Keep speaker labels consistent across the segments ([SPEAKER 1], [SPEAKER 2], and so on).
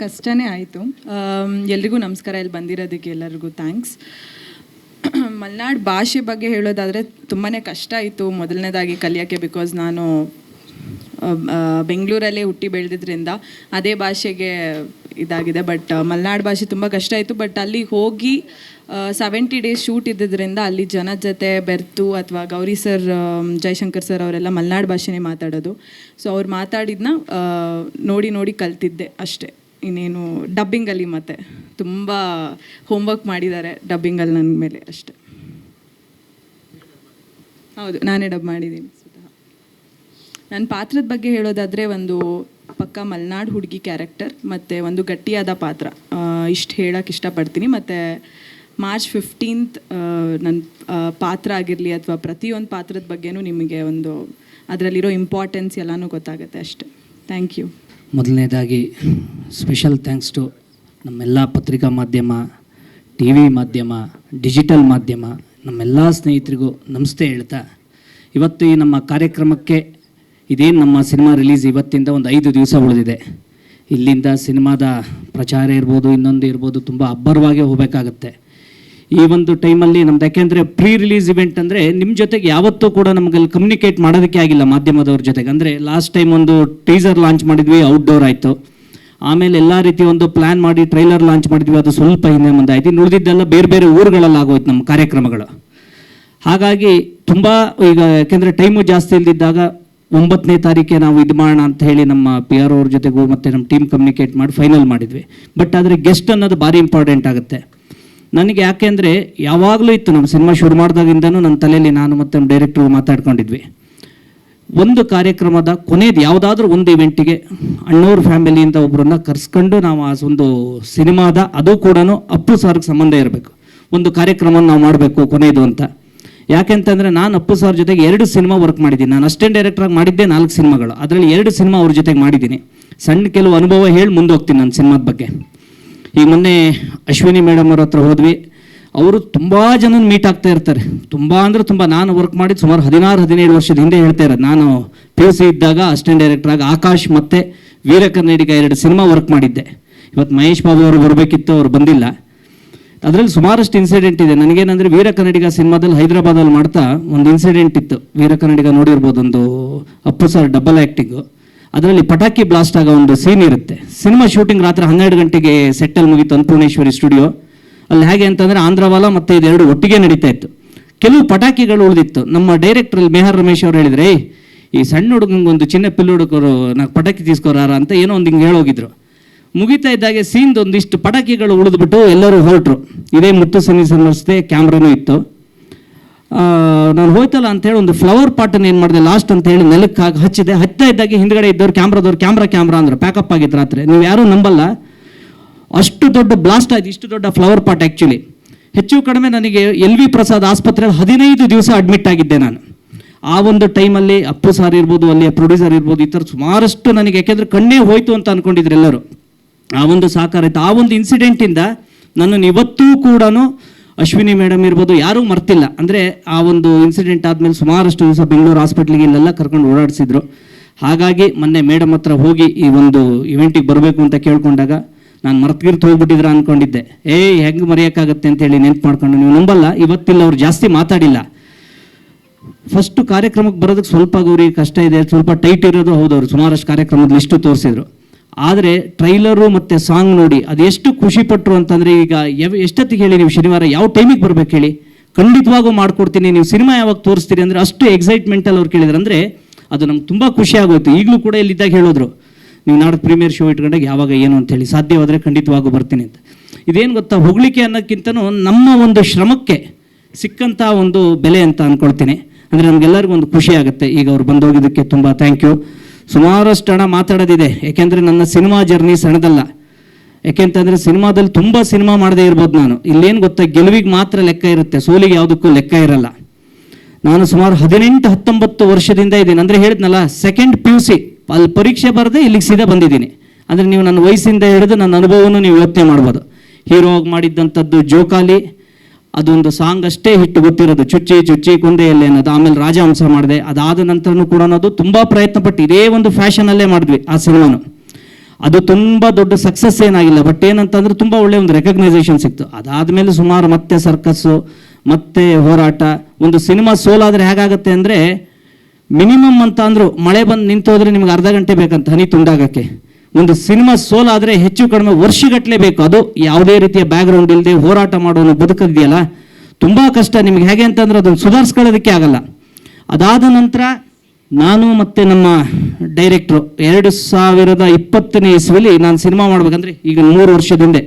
[SPEAKER 1] ಕಷ್ಟನೇ ಆಯಿತು. ಎಲ್ರಿಗೂ ನಮಸ್ಕಾರ. ಇಲ್ಲಿ ಬಂದಿರೋದಕ್ಕೆ ಎಲ್ಲರಿಗೂ ಥ್ಯಾಂಕ್ಸ್ ಮಲೆನಾಡು ಭಾಷೆ ಬಗ್ಗೆ ಹೇಳೋದಾದರೆ ತುಂಬಾ ಕಷ್ಟ ಆಯಿತು. ಮೊದಲನೇದಾಗಿ ಕಲಿಯೋಕ್ಕೆ ಬಿಕಾಸ್ ನಾನು ಬೆಂಗಳೂರಲ್ಲೇ ಹುಟ್ಟಿ ಬೆಳೆದಿದ್ರಿಂದ ಅದೇ ಭಾಷೆಗೆ ಇದಾಗಿದೆ. ಬಟ್ ಮಲೆನಾಡು ಭಾಷೆ ತುಂಬ ಕಷ್ಟ ಆಯಿತು. ಬಟ್ ಅಲ್ಲಿ ಹೋಗಿ ಸೆವೆಂಟಿ ಡೇಸ್ ಶೂಟ್ ಇದ್ದಿದ್ದರಿಂದ ಅಲ್ಲಿ ಜನ ಜೊತೆ ಬೆರ್ತು, ಅಥವಾ ಗೌರಿ ಸರ್ ಜಯಶಂಕರ್ ಸರ್ ಅವರೆಲ್ಲ ಮಲೆನಾಡು ಭಾಷೆನೇ ಮಾತಾಡೋದು. ಸೊ ಅವ್ರು ಮಾತಾಡಿದ್ನ ನೋಡಿ ನೋಡಿ ಕಲ್ತಿದ್ದೆ ಅಷ್ಟೇ. ಇನ್ನೇನು ಡಬ್ಬಿಂಗಲ್ಲಿ ಮತ್ತೆ ತುಂಬ ಹೋಮ್ವರ್ಕ್ ಮಾಡಿದ್ದಾರೆ ಡಬ್ಬಿಂಗಲ್ಲಿ ನನ್ನ ಮೇಲೆ ಅಷ್ಟೆ. ಹೌದು, ನಾನೇ ಡಬ್ ಮಾಡಿದ್ದೀನಿ ಸ್ವತಃ. ನನ್ನ ಪಾತ್ರದ ಬಗ್ಗೆ ಹೇಳೋದಾದರೆ ಒಂದು ಪಕ್ಕ ಮಲೆನಾಡು ಹುಡುಗಿ ಕ್ಯಾರೆಕ್ಟರ್ ಮತ್ತು ಒಂದು ಗಟ್ಟಿಯಾದ ಪಾತ್ರ. ಇಷ್ಟು ಹೇಳೋಕ್ಕೆ ಇಷ್ಟಪಡ್ತೀನಿ. ಮತ್ತು ಮಾರ್ಚ್ ಫಿಫ್ಟೀನ್ತ್ ನನ್ನ ಪಾತ್ರ ಆಗಿರಲಿ ಅಥವಾ ಪ್ರತಿಯೊಂದು ಪಾತ್ರದ ಬಗ್ಗೆನೂ ನಿಮಗೆ ಒಂದು ಅದರಲ್ಲಿರೋ ಇಂಪಾರ್ಟೆನ್ಸ್ ಎಲ್ಲನೂ ಗೊತ್ತಾಗುತ್ತೆ ಅಷ್ಟೆ. ಥ್ಯಾಂಕ್ ಯು
[SPEAKER 2] ಮೊದಲನೇದಾಗಿ ಸ್ಪೆಷಲ್ ಥ್ಯಾಂಕ್ಸ್ ಟು ನಮ್ಮೆಲ್ಲ ಪತ್ರಿಕಾ ಮಾಧ್ಯಮ ಟಿ ವಿ ಮಾಧ್ಯಮ ಡಿಜಿಟಲ್ ಮಾಧ್ಯಮ, ನಮ್ಮೆಲ್ಲ ಸ್ನೇಹಿತರಿಗೂ ನಮಸ್ತೆ ಹೇಳ್ತಾ, ಇವತ್ತು ಈ ನಮ್ಮ ಕಾರ್ಯಕ್ರಮಕ್ಕೆ ಇದೇನು ನಮ್ಮ ಸಿನಿಮಾ ರಿಲೀಸ್ ಇವತ್ತಿಂದ ಒಂದು ಐದು ದಿವಸ ಉಳಿದಿದೆ. ಇಲ್ಲಿಂದ ಸಿನಿಮಾದ ಪ್ರಚಾರ ಇರ್ಬೋದು, ಇನ್ನೊಂದು ಇರ್ಬೋದು, ತುಂಬ ಅಬ್ಬರವಾಗಿ ಹೋಗಬೇಕಾಗತ್ತೆ. ಈ ಒಂದು ಟೈಮಲ್ಲಿ ನಮ್ದು ಯಾಕೆಂದರೆ ಪ್ರೀ ರಿಲೀಸ್ ಇವೆಂಟ್ ಅಂದರೆ ನಿಮ್ಮ ಜೊತೆಗೆ ಯಾವತ್ತೂ ಕೂಡ ನಮಗೆ ಅಲ್ಲಿ ಕಮ್ಯುನಿಕೇಟ್ ಮಾಡೋದಕ್ಕೆ ಆಗಿಲ್ಲ ಮಾಧ್ಯಮದವ್ರ ಜೊತೆಗೆ. ಅಂದರೆ ಲಾಸ್ಟ್ ಟೈಮ್ ಒಂದು ಟೀಸರ್ ಲಾಂಚ್ ಮಾಡಿದ್ವಿ ಔಟ್ಡೋರ್ ಆಯಿತು. ಆಮೇಲೆ ಎಲ್ಲ ರೀತಿ ಒಂದು ಪ್ಲ್ಯಾನ್ ಮಾಡಿ ಟ್ರೈಲರ್ ಲಾಂಚ್ ಮಾಡಿದ್ವಿ, ಅದು ಸ್ವಲ್ಪ ಹಿಂದೆ ಮುಂದೆ ಆಯ್ತು ಇನ್ನು ಬೇರೆ ಬೇರೆ ಊರುಗಳಲ್ಲಿ ಆಗೋಯ್ತು ನಮ್ಮ ಕಾರ್ಯಕ್ರಮಗಳು. ಹಾಗಾಗಿ ತುಂಬ ಈಗ ಯಾಕೆಂದರೆ ಟೈಮು ಜಾಸ್ತಿ ಇಲ್ದಿದ್ದಾಗ ಒಂಬತ್ತನೇ ತಾರೀಕೆ ನಾವು ಇದು ಮಾಡೋಣ ಅಂತ ಹೇಳಿ ನಮ್ಮ ಪಿ ಆರ್ ಅವ್ರ ಜೊತೆಗೂ ಮತ್ತು ನಮ್ಮ ಟೀಮ್ ಕಮ್ಯುನಿಕೇಟ್ ಮಾಡಿ ಫೈನಲ್ ಮಾಡಿದ್ವಿ. ಬಟ್ ಆದರೆ ಗೆಸ್ಟ್ ಅನ್ನೋದು ಭಾರಿ ಇಂಪಾರ್ಟೆಂಟ್ ಆಗುತ್ತೆ. ನನಗೆ ಯಾಕೆಂದರೆ ಯಾವಾಗಲೂ ಇತ್ತು ನಮ್ಮ ಸಿನಿಮಾ ಶುರು ಮಾಡಿದಾಗಿಂದನೂ ನನ್ನ ತಲೆಯಲ್ಲಿ ನಾನು ಮತ್ತು ಡೈರೆಕ್ಟ್ರು ಮಾತಾಡ್ಕೊಂಡಿದ್ವಿ. ಒಂದು ಕಾರ್ಯಕ್ರಮದ ಕೊನೆಯದು ಯಾವುದಾದ್ರೂ ಒಂದು ಇವೆಂಟಿಗೆ ಅಣ್ಣವ್ರ ಫ್ಯಾಮಿಲಿಯಿಂದ ಒಬ್ಬರನ್ನ ಕರ್ಸ್ಕೊಂಡು ನಾವು ಆ ಒಂದು ಸಿನಿಮಾದ ಅದು ಕೂಡ ಅಪ್ಪು ಸಾರ್ಗೆ ಸಂಬಂಧ ಇರಬೇಕು. ಒಂದು ಕಾರ್ಯಕ್ರಮ ನಾವು ಮಾಡಬೇಕು ಕೊನೆಯದು ಅಂತ. ಯಾಕೆಂತಂದರೆ ನಾನು ಅಪ್ಪು ಸರ್ ಜೊತೆಗೆ ಎರಡು ಸಿನಿಮಾ ವರ್ಕ್ ಮಾಡಿದ್ದೀನಿ. ನಾನು ಅಷ್ಟೇ ಡೈರೆಕ್ಟ್ರಾಗಿ ಮಾಡಿದ್ದೆ ನಾಲ್ಕು ಸಿನಿಮಾಗಳು. ಅದರಲ್ಲಿ ಎರಡು ಸಿನಿಮಾ ಅವ್ರ ಜೊತೆಗೆ ಮಾಡಿದ್ದೀನಿ. ಸಣ್ಣ ಕೆಲವು ಅನುಭವ ಹೇಳಿ ಮುಂದೆ ಹೋಗ್ತೀನಿ ನನ್ನ ಸಿನಿಮಾದ ಬಗ್ಗೆ. ಈಗ ಮೊನ್ನೆ ಅಶ್ವಿನಿ ಮೇಡಮ್ ಅವ್ರ ಹತ್ರ ಹೋದ್ವಿ. ಅವರು ತುಂಬ ಜನನ ಮೀಟ್ ಆಗ್ತಾ ಇರ್ತಾರೆ. ತುಂಬ ಅಂದರೆ ತುಂಬ ನಾನು ವರ್ಕ್ ಮಾಡಿದ್ದು ಸುಮಾರು ಹದಿನಾರು, ಹದಿನೇಳು ವರ್ಷದ ಹಿಂದೆ ಹೇಳ್ತಾ ಇರೋದು. ನಾನು ಪಿ ಯು ಸಿ ಇದ್ದಾಗ ಅಸಿಸ್ಟೆಂಟ್ ಡೈರೆಕ್ಟರ್ ಆಗಿ ಆಕಾಶ್ ಮತ್ತು ವೀರ ಕನ್ನಡಿಗ ಎರಡು ಸಿನಿಮಾ ವರ್ಕ್ ಮಾಡಿದ್ದೆ. ಇವತ್ತು ಮಹೇಶ್ ಬಾಬು ಅವರು ಬರಬೇಕಿತ್ತು, ಅವರು ಬಂದಿಲ್ಲ. ಅದರಲ್ಲಿ ಸುಮಾರಷ್ಟು ಇನ್ಸಿಡೆಂಟ್ ಇದೆ. ನನಗೇನಂದರೆ ವೀರ ಕನ್ನಡಿಗ ಸಿನಿಮಾದಲ್ಲಿ ಹೈದರಾಬಾದಲ್ಲಿ ಮಾಡ್ತಾ ಒಂದು ಇನ್ಸಿಡೆಂಟ್ ಇತ್ತು. ವೀರ ಕನ್ನಡಿಗ ನೋಡಿರ್ಬೋದು ಒಂದು ಅಪ್ಪು ಸರ್ ಡಬಲ್ ಆ್ಯಕ್ಟಿಂಗು ಅದರಲ್ಲಿ ಪಟಾಕಿ ಬ್ಲಾಸ್ಟ್ ಆಗೋ ಒಂದು ಸೀನ್ ಇರುತ್ತೆ. ಸಿನಿಮಾ ಶೂಟಿಂಗ್ ರಾತ್ರಿ ಹನ್ನೆರಡು ಗಂಟೆಗೆ ಸೆಟ್ಟಲ್ಲಿ ಮುಗಿತು ಅನ್ನಪೂರ್ಣೇಶ್ವರಿ ಸ್ಟುಡಿಯೋ ಅಲ್ಲಿ ಹೇಗೆ ಅಂತಂದರೆ ಆಂಧ್ರವಾಲ ಮತ್ತು ಇದೆರಡು ಒಟ್ಟಿಗೆ ನಡೀತಾ ಇತ್ತು. ಕೆಲವು ಪಟಾಕಿಗಳು ಉಳಿದಿತ್ತು. ನಮ್ಮ ಡೈರೆಕ್ಟರ್ ಮೇಹರ್ ರಮೇಶ್ ಅವ್ರು ಹೇಳಿದ್ರೆ ಈ ಸಣ್ಣ ಹುಡುಗಂಗೆ ಒಂದು ಚಿನ್ನ ಪಿಲ್ಲು ಹುಡುಗರು ನಾಲ್ಕು ಪಟಾಕಿ ತೀಸ್ಕೊರಾರ ಅಂತ ಏನೋ ಒಂದು ಹಿಂಗೆ ಹೇಳೋಗಿದ್ರು. ಮುಗಿತಾ ಇದ್ದಾಗೆ ಸೀನ್ದು ಒಂದಿಷ್ಟು ಪಟಾಕಿಗಳು ಉಳಿದ್ಬಿಟ್ಟು ಎಲ್ಲರೂ ಹೊರಟ್ರು. ಇದೇ ಮುತ್ತು ಸನ್ನಿ ಸಂಸ್ಥೆ ಕ್ಯಾಮ್ರಾನೂ ಇತ್ತು. ನಾನು ಹೋಯ್ತಲ್ಲ ಅಂತೇಳಿ ಒಂದು ಫ್ಲವರ್ ಪಾಟನ್ನು ಏನು ಮಾಡಿದೆ ಲಾಸ್ಟ್ ಅಂತ ಹೇಳಿ ನೆಲಕ್ಕೆ ಹಚ್ಚಿದೆ. ಹತ್ತಾ ಇದ್ದಾಗೆ ಹಿಂದ್ಗಡೆ ಇದ್ದವ್ರು ಕ್ಯಾಮ್ರಾದವ್ರು ಕ್ಯಾಮ್ರಾ ಕ್ಯಾಮ್ರಾ ಅಂದ್ರೆ. ಪ್ಯಾಕಪ್ ಆಗಿತ್ತು ರಾತ್ರಿ. ನೀವು ಯಾರೂ ನಂಬಲ್ಲ. ಅಷ್ಟು ದೊಡ್ಡ ಬ್ಲಾಸ್ಟ್ ಆಯ್ತು. ಇಷ್ಟು ದೊಡ್ಡ ಫ್ಲವರ್ ಪಾಟ್ ಆ್ಯಕ್ಚುಲಿ ಹೆಚ್ಚು ಕಡಿಮೆ ನನಗೆ ಎಲ್ ವಿ ಪ್ರಸಾದ್ ಆಸ್ಪತ್ರೆಯಲ್ಲಿ ಹದಿನೈದು ದಿವಸ ಅಡ್ಮಿಟ್ ಆಗಿದ್ದೆ ನಾನು. ಆ ಒಂದು ಟೈಮಲ್ಲಿ ಅಪ್ಪು ಸಾರ್ ಇರ್ಬೋದು ಅಲ್ಲಿ ಪ್ರೊಡ್ಯೂಸರ್ ಇರ್ಬೋದು, ಈ ಥರ ಸುಮಾರಷ್ಟು ನನಗೆ, ಯಾಕೆಂದರೆ ಕಣ್ಣೇ ಹೋಯ್ತು ಅಂತ ಅನ್ಕೊಂಡಿದ್ರು ಎಲ್ಲರೂ. ಆ ಒಂದು ಸಾಕಾರ ಆಯಿತು. ಆ ಒಂದು ಇನ್ಸಿಡೆಂಟಿಂದ ನನ್ನನ್ನು ಇವತ್ತೂ ಕೂಡ ಅಶ್ವಿನಿ ಮೇಡಮ್ ಇರ್ಬೋದು, ಯಾರೂ ಮರ್ತಿಲ್ಲ. ಅಂದರೆ ಆ ಒಂದು ಇನ್ಸಿಡೆಂಟ್ ಆದಮೇಲೆ ಸುಮಾರಷ್ಟು ದಿವಸ ಬೆಂಗಳೂರು ಹಾಸ್ಪಿಟ್ಲಿಗೆ ಇಲ್ಲೆಲ್ಲ ಕರ್ಕೊಂಡು ಓಡಾಡಿಸಿದ್ರು. ಹಾಗಾಗಿ ಮೊನ್ನೆ ಮೇಡಮ್ ಹತ್ರ ಹೋಗಿ ಈ ಒಂದು ಇವೆಂಟಿಗೆ ಬರಬೇಕು ಅಂತ ಕೇಳ್ಕೊಂಡಾಗ ನಾನು ಮರ್ತ್ಗಿರ್ತು ಹೋಗ್ಬಿಟ್ಟಿದ್ರ ಅಂದ್ಕೊಂಡಿದ್ದೆ ಏಯ್, ಹೆಂಗೆ ಮರೆಯೋಕ್ಕಾಗತ್ತೆ ಅಂತೇಳಿ ನೆನ್ಪು ಮಾಡ್ಕೊಂಡು ನೀವು ನಂಬಲ್ಲ, ಇವತ್ತಿಲ್ಲ ಅವ್ರು ಜಾಸ್ತಿ ಮಾತಾಡಿಲ್ಲ. ಫಸ್ಟ್ ಕಾರ್ಯಕ್ರಮಕ್ಕೆ ಬರೋದಕ್ಕೆ ಸ್ವಲ್ಪ ಗೌರಿ ಕಷ್ಟ ಇದೆ, ಸ್ವಲ್ಪ ಟೈಟ್ ಇರೋದು ಹೌದು ಅವರು, ಸುಮಾರಷ್ಟು ಕಾರ್ಯಕ್ರಮದ ಲಿಸ್ಟು ತೋರಿಸಿದ್ರು. ಆದರೆ ಟ್ರೈಲರು ಮತ್ತು ಸಾಂಗ್ ನೋಡಿ ಅದೆಷ್ಟು ಖುಷಿ ಪಟ್ಟರು ಅಂತಂದರೆ ಈಗ ಯಾವ ಎಷ್ಟೊತ್ತಿಗೆ ಹೇಳಿ ನೀವು ಶನಿವಾರ ಯಾವ ಟೈಮಿಗೆ ಬರ್ಬೇಕು ಹೇಳಿ? ಖಂಡಿತವಾಗೂ ಮಾಡ್ಕೊಡ್ತೀನಿ. ನೀವು ಸಿನಿಮಾ ಯಾವಾಗ ತೋರಿಸ್ತೀರಿ ಅಂದರೆ ಅಷ್ಟು ಎಕ್ಸೈಟ್ಮೆಂಟಲ್ಲಿ ಅವ್ರು ಕೇಳಿದ್ರು ಅಂದರೆ ಅದು ನಮ್ಗೆ ತುಂಬ ಖುಷಿ ಆಗೋಯ್ತು. ಈಗಲೂ ಕೂಡ ಇಲ್ಲಿದ್ದಾಗ ಹೇಳಿದ್ರು, ನೀವು ನಾಡೋದು ಪ್ರೀಮಿಯರ್ ಶೋ ಇಟ್ಕೊಂಡಾಗ ಯಾವಾಗ ಏನು ಅಂತ ಹೇಳಿ. ಸಾಧ್ಯವಾದರೆ ಖಂಡಿತವಾಗೂ ಬರ್ತೀನಿ ಅಂತ. ಇದೇನು ಗೊತ್ತಾ? ಹೊಗಳಿಕೆ ಅನ್ನೋಕ್ಕಿಂತನೂ ನಮ್ಮ ಒಂದು ಶ್ರಮಕ್ಕೆ ಸಿಕ್ಕಂಥ ಒಂದು ಬೆಲೆ ಅಂತ ಅಂದ್ಕೊಳ್ತೀನಿ ಅಂದರೆ ನಮಗೆಲ್ಲರಿಗೂ ಒಂದು ಖುಷಿ ಆಗುತ್ತೆ. ಈಗ ಅವ್ರು ಬಂದೋಗಿದ್ದಕ್ಕೆ ತುಂಬ ಥ್ಯಾಂಕ್ ಯು ಸುಮಾರಷ್ಟು ಹಣ ಮಾತಾಡೋದಿದೆ. ಏಕೆಂದರೆ ನನ್ನ ಸಿನಿಮಾ ಜರ್ನಿ ಸಣ್ಣದಲ್ಲ. ಯಾಕೆಂತಂದರೆ ಸಿನಿಮಾದಲ್ಲಿ ತುಂಬ ಸಿನಿಮಾ ಮಾಡದೇ ಇರ್ಬೋದು ನಾನು. ಇಲ್ಲೇನು ಗೊತ್ತಾ, ಗೆಲುವಿಗೆ ಮಾತ್ರ ಲೆಕ್ಕ ಇರುತ್ತೆ. ಸೋಲಿಗೆ ಯಾವುದಕ್ಕೂ ಲೆಕ್ಕ ಇರಲ್ಲ. ನಾನು ಸುಮಾರು ಹದಿನೆಂಟು, ಹತ್ತೊಂಬತ್ತು ವರ್ಷದಿಂದ ಇದ್ದೀನಿ. ಅಂದರೆ ಹೇಳಿದ್ನಲ್ಲ ಸೆಕೆಂಡ್ ಪಿ ಯು ಸಿ ಅಲ್ಲಿ ಪರೀಕ್ಷೆ ಬರದೆ ಇಲ್ಲಿಗೆ ಸೀದಾ ಬಂದಿದ್ದೀನಿ. ಅಂದರೆ ನೀವು ನನ್ನ ವಯಸ್ಸಿಂದ ಹಿಡಿದು ನನ್ನ ಅನುಭವವನ್ನು ನೀವು ಯೋಚನೆ ಮಾಡ್ಬೋದು. ಹೀರೋ ಆಗಿ ಮಾಡಿದ್ದಂಥದ್ದು ಜೋಕಾಲಿ ಅದೊಂದು ಸಾಂಗ್ ಅಷ್ಟೇ ಹಿಟ್ಟು ಗೊತ್ತಿರೋದು. ಚುಚ್ಚಿ ಚುಚ್ಚಿ ಕುಂದೆಯಲ್ಲಿ ಅನ್ನೋದು. ಆಮೇಲೆ ರಾಜಹಂಸ ಮಾಡಿದೆ. ಅದಾದ ನಂತರನೂ ಕೂಡ ಅನ್ನೋದು ತುಂಬ ಪ್ರಯತ್ನ ಪಟ್ಟು ಇದೇ ಒಂದು ಫ್ಯಾಷನಲ್ಲೇ ಮಾಡಿದ್ವಿ ಆ ಸಿನಿಮಾನು. ಅದು ತುಂಬ ದೊಡ್ಡ ಸಕ್ಸಸ್ ಏನಾಗಿಲ್ಲ. ಬಟ್ ಏನಂತಂದ್ರೆ ತುಂಬ ಒಳ್ಳೆ ಒಂದು ರೆಕಗ್ನೈಸೇಷನ್ ಸಿಕ್ತು. ಅದಾದಮೇಲೆ ಸುಮಾರು ಮತ್ತೆ ಸರ್ಕಸ್ಸು ಮತ್ತೆ ಹೋರಾಟ. ಒಂದು ಸಿನಿಮಾ ಸೋಲಾದರೆ ಹೇಗಾಗತ್ತೆ ಅಂದರೆ, ಮಿನಿಮಮ್ ಅಂತ ಅಂದ್ರು ಮಳೆ ಬಂದು ನಿಂತೋದ್ರೆ ನಿಮ್ಗೆ ಅರ್ಧ ಗಂಟೆ ಬೇಕಂತ ಹನಿ ತುಂಡಾಗಕ್ಕೆ. ಒಂದು ಸಿನಿಮಾ ಸೋಲಾದರೆ ಹೆಚ್ಚು ಕಡಿಮೆ ವರ್ಷಗಟ್ಟಲೆ ಬೇಕು. ಅದು ಯಾವುದೇ ರೀತಿಯ ಬ್ಯಾಕ್ಗ್ರೌಂಡ್ ಇಲ್ಲದೆ ಹೋರಾಟ ಮಾಡೋನು ಬದುಕಿದೆಯಲ್ಲ ತುಂಬ ಕಷ್ಟ. ನಿಮ್ಗೆ ಹೇಗೆ ಅಂತಂದ್ರೆ ಅದನ್ನು ಸುಧಾರಿಸ್ಕೊಳ್ಳೋದಕ್ಕೆ ಆಗಲ್ಲ. ಅದಾದ ನಂತರ ನಾನು ಮತ್ತು ನಮ್ಮ ಡೈರೆಕ್ಟ್ರು ಎರಡು ಸಾವಿರದ ಇಪ್ಪತ್ತನೇ ಇಸ್ವಿಲಿ ನಾನು ಸಿನಿಮಾ ಮಾಡ್ಬೇಕಂದ್ರೆ ಈಗ ಮೂರು ವರ್ಷದ ಹಿಂದೆ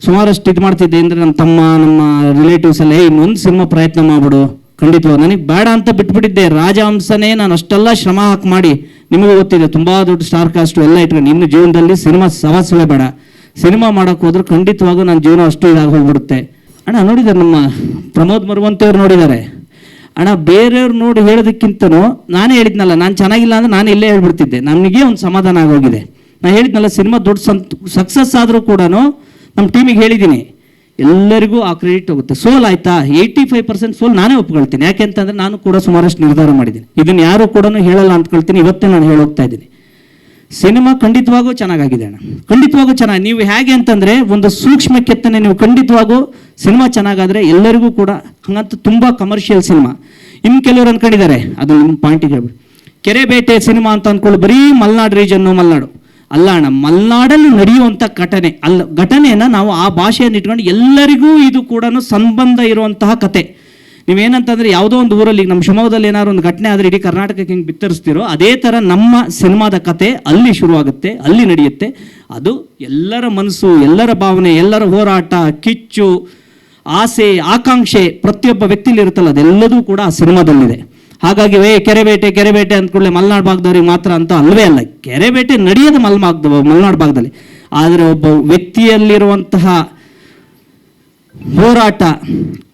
[SPEAKER 2] ಸುಮಾರಷ್ಟು ಇದು ಮಾಡ್ತಿದ್ದೆ. ಅಂದರೆ ನಮ್ಮ ತಮ್ಮ ನಮ್ಮ ರಿಲೇಟಿವ್ಸ್ ಎಲ್ಲ "ಏ, ಇನ್ನೊಂದು ಸಿನಿಮಾ ಪ್ರಯತ್ನ ಮಾಡ್ಬಿಡು. ಖಂಡಿತವಾಗಿ ನನಗೆ ಬೇಡ ಅಂತ ಬಿಟ್ಬಿಟ್ಟಿದ್ದೆ. ರಾಜಹಂಸನೇ ನಾನು ಅಷ್ಟೆಲ್ಲ ಶ್ರಮ ಹಾಕಿ ಮಾಡಿ. ನಿಮಗೂ ಗೊತ್ತಿದೆ, ತುಂಬ ದೊಡ್ಡ ಸ್ಟಾರ್ ಕಾಸ್ಟ್ ಎಲ್ಲ ಇಟ್ಕೊಂಡು ಇನ್ನು ಜೀವನದಲ್ಲಿ ಸಿನಿಮಾ ಸವಾಸವೇ ಬೇಡ. ಸಿನಿಮಾ ಮಾಡೋಕೆ ಹೋದ್ರೆ ಖಂಡಿತವಾಗೂ ನನ್ನ ಜೀವನ ಅಷ್ಟು ಇದಾಗಿ ಹೋಗ್ಬಿಡುತ್ತೆ. ಅಣ್ಣ ನೋಡಿದ್ದಾರೆ ನಮ್ಮ ಪ್ರಮೋದ್ ಮರುವಂತವ್ರು ನೋಡಿದ್ದಾರೆ ಅಣ್ಣ, ಬೇರೆಯವ್ರು ನೋಡಿ ಹೇಳೋದಕ್ಕಿಂತನೂ ನಾನೇ ಹೇಳಿದ್ನಲ್ಲ, ನಾನು ಚೆನ್ನಾಗಿಲ್ಲ ಅಂದ್ರೆ ನಾನು ಇಲ್ಲೇ ಹೇಳ್ಬಿಡ್ತಿದ್ದೆ. ನಮಗೆ ಒಂದು ಸಮಾಧಾನ ಆಗೋಗಿದೆ. ನಾನು ಹೇಳಿದ್ನಲ್ಲ, ಸಿನಿಮಾ ದೊಡ್ಡ ಸಂತ ಸಕ್ಸಸ್ ಆದರೂ ಕೂಡ ನಮ್ಮ ಟೀಮಿಗೆ ಹೇಳಿದ್ದೀನಿ. ಎಲ್ಲರಿಗೂ ಆ ಕ್ರೆಡಿಟ್ ಹೋಗುತ್ತೆ. ಸೋಲ್ ಆಯ್ತಾ? ಏಯ್ಟಿ ಫೈವ್ ಪರ್ಸೆಂಟ್ ಸೋಲ್ ನಾನೇ ಒಪ್ಕೊಳ್ತೀನಿ. ಯಾಕೆಂತಂದ್ರೆ ನಾನು ಕೂಡ ಸುಮಾರಷ್ಟು ನಿರ್ಧಾರ ಮಾಡಿದ್ದೀನಿ. ಇದನ್ನ ಯಾರು ಕೂಡ ಹೇಳಲ್ಲ ಅಂದ್ಕೊಳ್ತೀನಿ ಇವತ್ತೇ ನಾನು ಹೇಳೋಗ್ತಾ ಇದ್ದೀನಿ. ಸಿನಿಮಾ ಖಂಡಿತವಾಗೂ ಚೆನ್ನಾಗಾಗಿದೆ ಅಣ್ಣ. ಖಂಡಿತವಾಗೂ ಚೆನ್ನಾಗಿ ನೀವು ಹೇಗೆ ಅಂತಂದ್ರೆ ಒಂದು ಸೂಕ್ಷ್ಮ ಕೆತ್ತನೆ ನೀವು ಖಂಡಿತವಾಗೂ ಸಿನಿಮಾ ಚೆನ್ನಾಗಾದ್ರೆ ಎಲ್ಲರಿಗೂ ಕೂಡ ಹಂಗಂತ ತುಂಬಾ ಕಮರ್ಷಿಯಲ್ ಸಿನಿಮಾ. ಇನ್ನು ಕೆಲವರು ಅನ್ಕೊಂಡಿದ್ದಾರೆ. ಅದು ನಿಮ್ಮ ಪಾಯಿಂಟ್ ಹೇಳ್ಬಿಡಿ. ಕೆರೆ ಬೇಟೆ ಸಿನಿಮಾ ಅಂತ ಅನ್ಕೊಳ್ಳಿ ಬರೀ ಮಲ್ನಾಡು ರೀಜನ್ನು ಮಲ್ನಾಡು. ಅಲ್ಲ ಅಣ್ಣ, ಮಲ್ನಾಡಲ್ಲಿ ನಡೆಯುವಂಥ ಘಟನೆ ಅಲ್ಲ, ಘಟನೆಯನ್ನು ನಾವು ಆ ಭಾಷೆಯನ್ನು ಇಟ್ಕೊಂಡು ಎಲ್ಲರಿಗೂ ಇದು ಕೂಡ ಸಂಬಂಧ ಇರುವಂತಹ ಕತೆ. ನೀವೇನಂತಂದರೆ ಯಾವುದೋ ಒಂದು ಊರಲ್ಲಿ, ನಮ್ಮ ಶಿವಮೊಗ್ಗದಲ್ಲಿ ಏನಾದ್ರು ಒಂದು ಘಟನೆ ಆದರೆ ಇಡೀ ಕರ್ನಾಟಕಕ್ಕೆ ಹಿಂಗೆ ಬಿತ್ತರಿಸ್ತಿರೋ, ಅದೇ ಥರ ನಮ್ಮ ಸಿನಿಮಾದ ಕತೆ ಅಲ್ಲಿ ಶುರುವಾಗುತ್ತೆ, ಅಲ್ಲಿ ನಡೆಯುತ್ತೆ. ಅದು ಎಲ್ಲರ ಮನಸ್ಸು, ಎಲ್ಲರ ಭಾವನೆ, ಎಲ್ಲರ ಹೋರಾಟ, ಕಿಚ್ಚು, ಆಸೆ, ಆಕಾಂಕ್ಷೆ ಪ್ರತಿಯೊಬ್ಬ ವ್ಯಕ್ತಿಯಲ್ಲಿ ಇರುತ್ತಲ್ಲ ಅದೆಲ್ಲದೂ ಕೂಡ ಆ ಸಿನಿಮಾದಲ್ಲಿದೆ. ಹಾಗಾಗಿ ವೇ ಕೆರೆಬೇಟೆ ಕೆರೆಬೇಟೆ ಅಂದ್ಕೊಳ್ಳೆ ಮಲೆನಾಡು ಭಾಗದವ್ರಿಗೆ ಮಾತ್ರ ಅಂತ ಅಲ್ವೇ ಅಲ್ಲ. ಕೆರೆಬೇಟೆ ನಡೆಯೋದು ಮಲ್ಮಾಗ್ದ, ಮಲೆನಾಡು ಭಾಗದಲ್ಲಿ. ಆದರೆ ಒಬ್ಬ ವ್ಯಕ್ತಿಯಲ್ಲಿರುವಂತಹ ಹೋರಾಟ,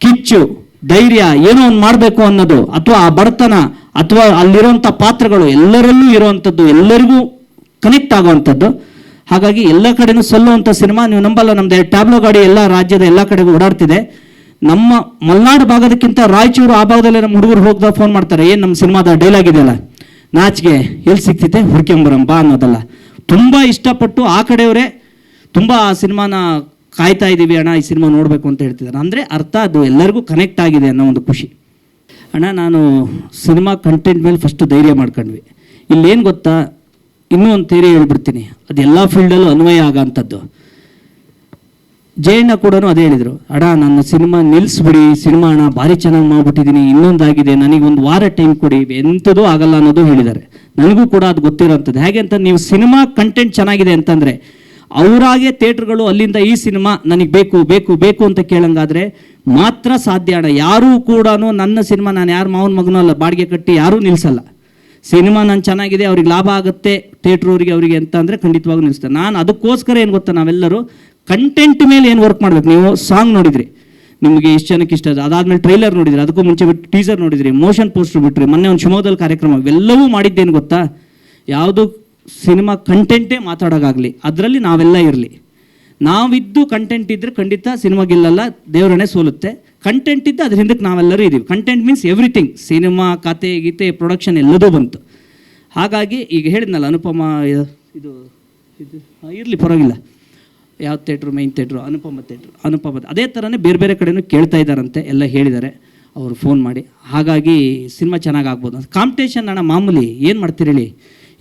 [SPEAKER 2] ಕಿಚ್ಚು, ಧೈರ್ಯ ಏನೋ ಒಂದು ಮಾಡಬೇಕು ಅನ್ನೋದು, ಅಥವಾ ಆ ಬಡತನ, ಅಥವಾ ಅಲ್ಲಿರುವಂಥ ಪಾತ್ರಗಳು ಎಲ್ಲರಲ್ಲೂ ಇರುವಂಥದ್ದು, ಎಲ್ಲರಿಗೂ ಕನೆಕ್ಟ್ ಆಗುವಂಥದ್ದು. ಹಾಗಾಗಿ ಎಲ್ಲ ಕಡೆನೂ ಸಲ್ಲುವಂಥ ಸಿನಿಮಾ ನೀವು ನಂಬಲ್ಲ, ನಮ್ದು ಟ್ಯಾಬ್ಲೋ ಗಾಡಿ ಎಲ್ಲ ರಾಜ್ಯದ ಎಲ್ಲ ಕಡೆಗೂ ಓಡಾಡ್ತಿದೆ. ನಮ್ಮ ಮಲೆನಾಡು ಭಾಗದಕ್ಕಿಂತ ರಾಯಚೂರು ಆ ಭಾಗದಲ್ಲಿ ನಮ್ಮ ಹುಡುಗರು ಹೋಗ್ದಾಗ ಫೋನ್ ಮಾಡ್ತಾರೆ, ಏನು ನಮ್ಮ ಸಿನಿಮಾದ ಡೈಲಾಗ್ ಇದೆಯಲ್ಲ? ನಾಚಿಗೆ ಎಲ್ಲಿ ಹುಡ್ಕೊಂಬರಂ ಬಾ ಅನ್ನೋದಲ್ಲ. ತುಂಬ ಇಷ್ಟಪಟ್ಟು ಆ ಕಡೆಯವರೇ ತುಂಬ ಆ ಸಿನಿಮಾನ ಕಾಯ್ತಾ ಇದ್ದೀವಿ ಅಣ್ಣ, ಈ ಸಿನಿಮಾ ನೋಡಬೇಕು ಅಂತ ಹೇಳ್ತಿದ್ದಾರೆ. ಅಂದರೆ ಅರ್ಥ ಅದು ಎಲ್ಲರಿಗೂ ಕನೆಕ್ಟ್ ಆಗಿದೆ ಅನ್ನೋ ಒಂದು ಖುಷಿ. ಅಣ್ಣ, ನಾನು ಸಿನಿಮಾ ಕಂಟೆಂಟ್ ಮೇಲೆ ಫಸ್ಟ್ ಧೈರ್ಯ ಮಾಡ್ಕೊಂಡ್ವಿ. ಇಲ್ಲೇನು ಗೊತ್ತಾ? ಇನ್ನೂ ಒಂದು ಥೇರಿ ಹೇಳ್ಬಿಡ್ತೀನಿ. ಅದೆಲ್ಲ ಫೀಲ್ಡಲ್ಲೂ ಅನ್ವಯ ಆಗೋಂಥದ್ದು. ಜಯಣ್ಣ ಕೂಡ ಅದೇ ಹೇಳಿದರು, ಅಡ, ನನ್ನ ಸಿನಿಮಾ ನಿಲ್ಲಿಸ್ಬಿಡಿ ಸಿನಿಮಾ ಅಣ್ಣ ಭಾರಿ ಚೆನ್ನಾಗಿ ಮಾಡ್ಬಿಟ್ಟಿದ್ದೀನಿ ಇನ್ನೊಂದಾಗಿದೆ ನನಗೆ ಒಂದು ವಾರ ಟೈಮ್ ಕೊಡಿ ಎಂಥದೂ ಆಗಲ್ಲ ಅನ್ನೋದು ಹೇಳಿದ್ದಾರೆ. ನನಗೂ ಕೂಡ ಅದು ಗೊತ್ತಿರೋಂಥದ್ದು. ಹೇಗೆ ಅಂತ ನೀವು ಸಿನಿಮಾ ಕಂಟೆಂಟ್ ಚೆನ್ನಾಗಿದೆ ಅಂತಂದರೆ, ಅವರಾಗೆ ಥಿಯೇಟ್ರ್ಗಳು ಅಲ್ಲಿಂದ ಈ ಸಿನಿಮಾ ನನಗೆ ಬೇಕು ಬೇಕು ಬೇಕು ಅಂತ ಕೇಳಂಗಾದ್ರೆ ಮಾತ್ರ ಸಾಧ್ಯ ಅಣ್ಣ. ಯಾರೂ ಕೂಡ ನನ್ನ ಸಿನಿಮಾ ನಾನು ಯಾರು ಮಾವನ ಮಗನೂ ಅಲ್ಲ, ಬಾಡಿಗೆ ಕಟ್ಟಿ ಯಾರೂ ನಿಲ್ಲಿಸಲ್ಲ ಸಿನಿಮಾ ನಾನು ಚೆನ್ನಾಗಿದೆ, ಅವ್ರಿಗೆ ಲಾಭ ಆಗುತ್ತೆ, ಥಿಯೇಟ್ರ್ ಅವರಿಗೆ ಅಂತ ಅಂದರೆ ಖಂಡಿತವಾಗೂ ನಿಲ್ಲಿಸ್ತಾರೆ ನಾನು ಅದಕ್ಕೋಸ್ಕರ ಏನು ಗೊತ್ತಾ ನಾವೆಲ್ಲರೂ ಕಂಟೆಂಟ್ ಮೇಲೆ ಏನು ವರ್ಕ್ ಮಾಡ್ಬೇಕು? ನೀವು ಸಾಂಗ್ ನೋಡಿದ್ರಿ. ನಿಮಗೆ ಇಷ್ಟು ಜನಕ್ಕೆ ಇಷ್ಟ ಅದು ಅದಾದ್ಮೇಲೆ ಟ್ರೈಲರ್ ನೋಡಿದ್ರಿ. ಅದಕ್ಕೂ ಮುಂಚೆ ಬಿಟ್ಟು ಟೀಸರ್ ನೋಡಿದ್ರಿ. ಮೋಷನ್ ಪೋಸ್ಟರ್ ಬಿಟ್ರಿ. ಮೊನ್ನೆ ಒಂದು ಶಿವಮೊಗ್ಗದಲ್ಲಿ ಕಾರ್ಯಕ್ರಮ. ಇವೆಲ್ಲವೂ ಮಾಡಿದ್ದೇನು ಗೊತ್ತಾ? ಯಾವುದು ಸಿನಿಮಾ ಕಂಟೆಂಟೇ ಮಾತಾಡೋಕ್ಕಾಗಲಿ ಅದರಲ್ಲಿ ನಾವೆಲ್ಲ ಇರಲಿ. ನಾವಿದ್ದು ಕಂಟೆಂಟ್ ಇದ್ದರೆ ಖಂಡಿತ ಸಿನಿಮಾ ಗೆಲ್ಲಲ್ಲ, ದೇವರನ್ನೇ ಸೋಲುತ್ತೆ. ಕಂಟೆಂಟ್ ಇದ್ದು ಅದ್ರ ಹಿಂದಕ್ಕೆ ನಾವೆಲ್ಲರೂ ಇದ್ದೀವಿ ಕಂಟೆಂಟ್ ಮೀನ್ಸ್ ಎವ್ರಿಥಿಂಗ್ ಸಿನಿಮಾ ಕತೆ, ಗೀತೆ ಪ್ರೊಡಕ್ಷನ್ ಎಲ್ಲದೂ ಬಂತು. ಹಾಗಾಗಿ ಈಗ ಹೇಳಿದ್ನಲ್ಲ, ಅನುಪಮ, ಇದು ಇದು ಇರಲಿ, ಪರವಾಗಿಲ್ಲ. ಯಾವ theatre main theatre Anupama theatre Anupama ಅದೇ ಥರನೇ ಬೇರೆ ಬೇರೆ ಕಡೆಯೂ ಕೇಳ್ತಾ ಇದ್ದಾರಂತೆ, ಎಲ್ಲ ಹೇಳಿದ್ದಾರೆ. ಅವರು ಫೋನ್ ಮಾಡಿ. ಹಾಗಾಗಿ ಸಿನಿಮಾ ಚೆನ್ನಾಗಿ ಆಗ್ಬೋದು ಕಾಂಪಿಟೇಷನ್ ಅಣ್ಣ, ಮಾಮೂಲಿ ಏನು ಮಾಡ್ತೀರಿ ಹೇಳಿ?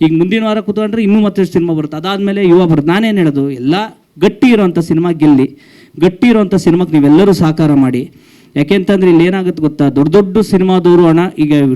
[SPEAKER 2] ಈಗ ಮುಂದಿನ ವಾರ ಕೂತ್ಕೊಂಡ್ರೆ ಇನ್ನೂ ಮತ್ತಷ್ಟು ಸಿನಿಮಾ ಬರುತ್ತೆ. ಅದಾದಮೇಲೆ ಯುವ ಬರುತ್ತೆ ನಾನೇನು ಹೇಳೋದು? ಎಲ್ಲ ಗಟ್ಟಿ ಇರೋವಂಥ ಸಿನಿಮಾ ಗೆಲ್ಲಿ, ಗಟ್ಟಿ ಇರೋವಂಥ ಸಿನಿಮಾಕ್ಕೆ ನೀವೆಲ್ಲರೂ ಸಹಕಾರ ಮಾಡಿ. ಯಾಕೆಂತಂದ್ರೆ ಇಲ್ಲಿ ಏನಾಗುತ್ತೆ ಗೊತ್ತಾ? ದೊಡ್ಡ ದೊಡ್ಡ ಸಿನಿಮಾದವರು ಅಣ್ಣ, ಈಗ